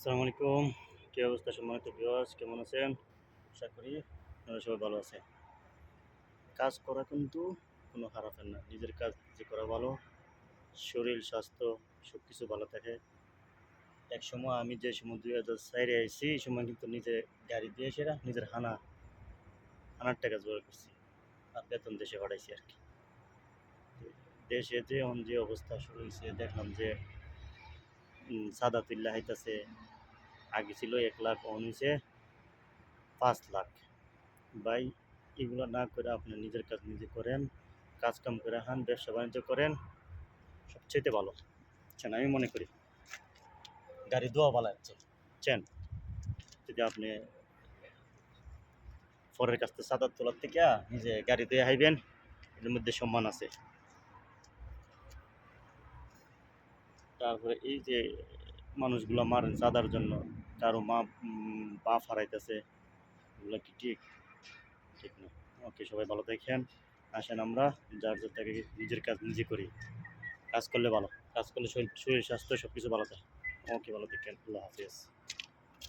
আসসালামু আলাইকুম। কী অবস্থা সম্মানিত ভিউয়ার্স কেমন আছেন? আশা করি আপনারা সবাই ভালো আছে কাজ করা কিন্তু কোনো খারাপের না। নিজের কাজ নিজে করা ভালো, শরীর, স্বাস্থ্য সব কিছু ভালো থাকে। এক সময় আমি যে সময় দুই হাজার চাইরে আইসি এই সময় কিন্তু নিজে গাড়ি দিয়ে সেরা, নিজের হানা, হানার টাকা জোগাড় করছি আর বেতন দেশে পাঠাইছি আর কি। দেশে যে এখন যে অবস্থা শুরু হয়েছে দেখলাম যে উম, সাদা তুল্লা হাইতাছে। আগে ছিল এক লাখ অন পাঁচ লাখ। ভাই এগুলো না করে আপনি নিজের কাজ নিজে করেন কাজ কাম করে হান ব্যবসা বাণিজ্য করেন সবচেয়ে ভালো। চেন আমি মনে করি। গাড়ি দোয়া ভালো আছে। চেন যদি আপনি পরের কাছ থেকে সাদা তোলার থেকে নিজে গাড়ি দিয়ে হাইবেন এর মধ্যে সম্মান আছে। তারপরে এই যে মানুষগুলো মার চাঁদার জন্য কারও মা পা ফারাইতেছে এগুলো কি ঠিক? ঠিক না। ওকে, সবাই ভালো দেখেন আসেন আমরা, যার যার থেকে নিজের কাজ নিজে করি। কাজ করলে ভালো, কাজ করলে শরীর শরীর স্বাস্থ্য সব কিছু ভালো থাকে। ওকে, ভালো দেখেন আল্লাহ হাফিজ।